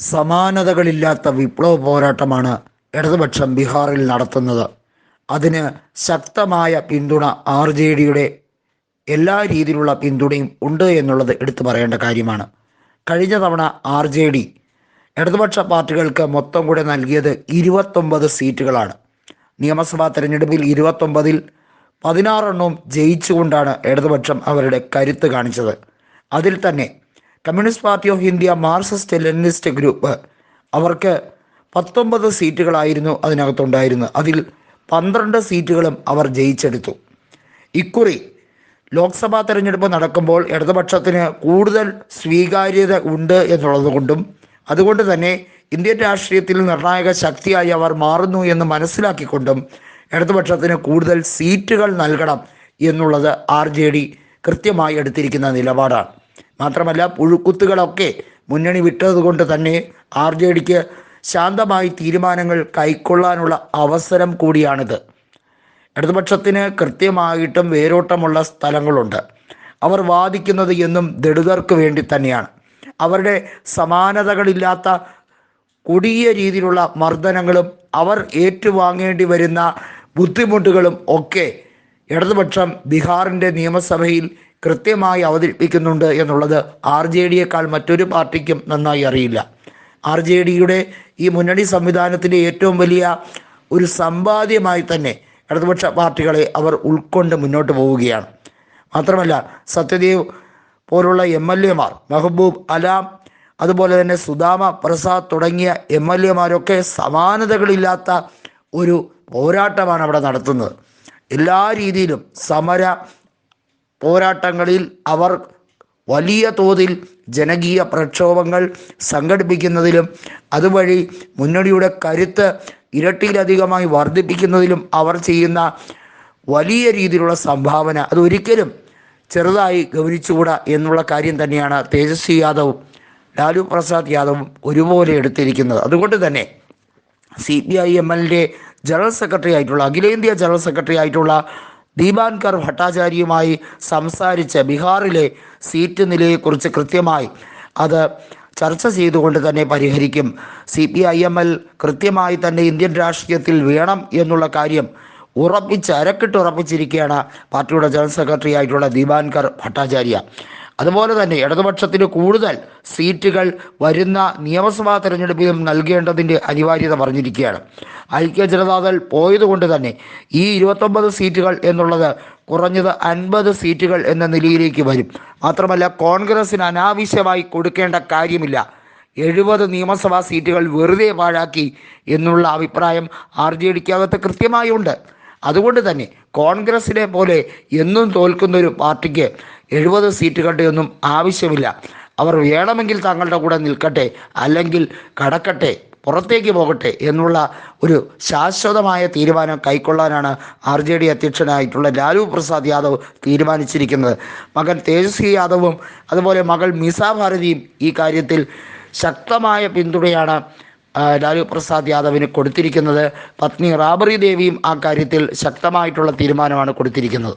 സമാനതകളില്ലാത്ത വിപ്ലവ പോരാട്ടമാണ് ഇടതുപക്ഷം ബീഹാറിൽ നടത്തുന്നത്. അതിന് ശക്തമായ പിന്തുണ ആർ ജെ ഡിയുടെ എല്ലാ രീതിയിലുള്ള പിന്തുണയും ഉണ്ട് എന്നുള്ളത് എടുത്തു പറയേണ്ട കാര്യമാണ്. കഴിഞ്ഞ തവണ ആർ ജെ ഡി ഇടതുപക്ഷ പാർട്ടികൾക്ക് മൊത്തം കൂടെ നൽകിയത് ഇരുപത്തൊമ്പത് സീറ്റുകളാണ്. നിയമസഭാ തെരഞ്ഞെടുപ്പിൽ ഇരുപത്തൊമ്പതിൽ പതിനാറെണ്ണവും ജയിച്ചുകൊണ്ടാണ് ഇടതുപക്ഷം അവരുടെ കരുത്ത് കാണിച്ചത്. അതിൽ തന്നെ Communist Party of India Marxist Leninist group അവർക്ക് പത്തൊമ്പത് സീറ്റുകളായിരുന്നു അതിനകത്തുണ്ടായിരുന്നത്. അതിൽ പന്ത്രണ്ട് സീറ്റുകളും അവർ ജയിച്ചെടുത്തു. ഇക്കുറി ലോക്സഭാ തെരഞ്ഞെടുപ്പ് നടക്കുമ്പോൾ ഇടതുപക്ഷത്തിന് കൂടുതൽ സ്വീകാര്യത ഉണ്ട് എന്നുള്ളതുകൊണ്ടും അതുകൊണ്ട് തന്നെ ഇന്ത്യൻ രാഷ്ട്രീയത്തിൽ നിർണായക ശക്തിയായി അവർ മാറുന്നു എന്ന് മനസ്സിലാക്കിക്കൊണ്ടും ഇടതുപക്ഷത്തിന് കൂടുതൽ സീറ്റുകൾ നൽകണം എന്നുള്ളത് ആർ കൃത്യമായി എടുത്തിരിക്കുന്ന നിലപാടാണ്. മാത്രമല്ല പുഴുക്കുത്തുകളൊക്കെ മുന്നണി വിട്ടതുകൊണ്ട് തന്നെ ആർ ജെ ഡിക്ക് ശാന്തമായി തീരുമാനങ്ങൾ കൈക്കൊള്ളാനുള്ള അവസരം കൂടിയാണിത്. ഇടതുപക്ഷത്തിന് കൃത്യമായിട്ടും വേരോട്ടമുള്ള സ്ഥലങ്ങളുണ്ട്. അവർ വാദിക്കുന്നത് എന്നും ദളിതർക്ക് വേണ്ടി തന്നെയാണ്. അവരുടെ സമാനതകളില്ലാത്ത കൊടിയ രീതിയിലുള്ള മർദ്ദനങ്ങളും അവർ ഏറ്റുവാങ്ങേണ്ടി വരുന്ന ബുദ്ധിമുട്ടുകളും ഒക്കെ ഇടതുപക്ഷം ബീഹാറിന്റെ നിയമസഭയിൽ കൃത്യമായി അവതരിപ്പിക്കുന്നുണ്ട് എന്നുള്ളത് ആർ ജെ ഡിയേക്കാൾ മറ്റൊരു പാർട്ടിക്കും നന്നായി അറിയില്ല. ആർ ജെ ഡിയുടെ ഈ മുന്നണി സംവിധാനത്തിന്റെ ഏറ്റവും വലിയ ഒരു സമ്പാദ്യമായി തന്നെ ഇടതുപക്ഷ പാർട്ടികളെ അവർ ഉൾക്കൊണ്ട് മുന്നോട്ട് പോവുകയാണ്. മാത്രമല്ല സത്യദേവ് പോലുള്ള എം എൽ എമാർ മെഹബൂബ് അലാം അതുപോലെ തന്നെ സുദാമ പ്രസാദ് തുടങ്ങിയ എം എൽ എമാരൊക്കെ സമാനതകളില്ലാത്ത ഒരു പോരാട്ടമാണ് അവിടെ നടത്തുന്നത്. എല്ലാ രീതിയിലും സമര പോരാട്ടങ്ങളിൽ അവർ വലിയ തോതിൽ ജനകീയ പ്രക്ഷോഭങ്ങൾ സംഘടിപ്പിക്കുന്നതിലും അതുവഴി മുന്നണിയുടെ കരുത്ത് ഇരട്ടിയിലധികമായി വർദ്ധിപ്പിക്കുന്നതിലും അവർ ചെയ്യുന്ന വലിയ രീതിയിലുള്ള സംഭാവന അതൊരിക്കലും ചെറുതായി ഗൗനിച്ചുകൂടാ എന്നുള്ള കാര്യം തന്നെയാണ് തേജസ്വി യാദവും ലാലു പ്രസാദ് യാദവും ഒരുപോലെ എടുത്തിരിക്കുന്നത്. അതുകൊണ്ട് തന്നെ സി പി ഐ എം എല്ലിന്റെ ജനറൽ സെക്രട്ടറി ആയിട്ടുള്ള അഖിലേന്ത്യാ ജനറൽ സെക്രട്ടറി ആയിട്ടുള്ള ദീപാൻകർ ഭട്ടാചാര്യയുമായി സംസാരിച്ച് ബീഹാറിലെ സീറ്റ് നിലയെക്കുറിച്ച് കൃത്യമായി അത് ചർച്ച ചെയ്തുകൊണ്ട് തന്നെ പരിഹരിക്കും. C P I M L കൃത്യമായി തന്നെ ഇന്ത്യൻ രാഷ്ട്രീയത്തിൽ വേണം എന്നുള്ള കാര്യം ഉറപ്പിച്ച് അരക്കിട്ട് ഉറപ്പിച്ചിരിക്കുകയാണ് പാർട്ടിയുടെ ജനറൽ സെക്രട്ടറി ആയിട്ടുള്ള ദീപാൻകർ ഭട്ടാചാര്യ. അതുപോലെ തന്നെ ഇടതുപക്ഷത്തിന് കൂടുതൽ സീറ്റുകൾ വരുന്ന നിയമസഭാ തെരഞ്ഞെടുപ്പിലും നൽകേണ്ടതിന്റെ അനിവാര്യത പറഞ്ഞിരിക്കുകയാണ്. ഐക്യ ജനതാദൾ പോയതുകൊണ്ട് തന്നെ ഈ ഇരുപത്തൊമ്പത് സീറ്റുകൾ എന്നുള്ളത് കുറഞ്ഞത് അൻപത് സീറ്റുകൾ എന്ന നിലയിലേക്ക് വരും. മാത്രമല്ല കോൺഗ്രസിന് അനാവശ്യമായി കൊടുക്കേണ്ട കാര്യമില്ല. എഴുപത് നിയമസഭാ സീറ്റുകൾ വെറുതെ പാഴാക്കി എന്നുള്ള അഭിപ്രായം ആർ ജെ ഡിക്കകത്ത് കൃത്യമായി ഉണ്ട് അതുകൊണ്ട് തന്നെ കോൺഗ്രസിനെ പോലെ എന്നും തോൽക്കുന്ന ഒരു പാർട്ടിക്ക് എഴുപത് സീറ്റുകളുടെ ഒന്നും ആവശ്യമില്ല. അവർ വേണമെങ്കിൽ തങ്ങളുടെ കൂടെ നിൽക്കട്ടെ അല്ലെങ്കിൽ കടക്കട്ടെ പുറത്തേക്ക് പോകട്ടെ എന്നുള്ള ഒരു ശാശ്വതമായ തീരുമാനം കൈക്കൊള്ളാനാണ് ആർ ജെ ഡി അധ്യക്ഷനായിട്ടുള്ള ലാലു പ്രസാദ് യാദവ് തീരുമാനിച്ചിരിക്കുന്നത്. മകൻ തേജസ്വി യാദവും അതുപോലെ മകൾ മിസ ഭാരതിയും ഈ കാര്യത്തിൽ ശക്തമായ പിന്തുണയാണ് ലാലു പ്രസാദ് യാദവിന് കൊടുത്തിരിക്കുന്നത്. പത്നി റാബറി ദേവിയും ആ കാര്യത്തിൽ ശക്തമായിട്ടുള്ള തീരുമാനമാണ് കൊടുത്തിരിക്കുന്നത്.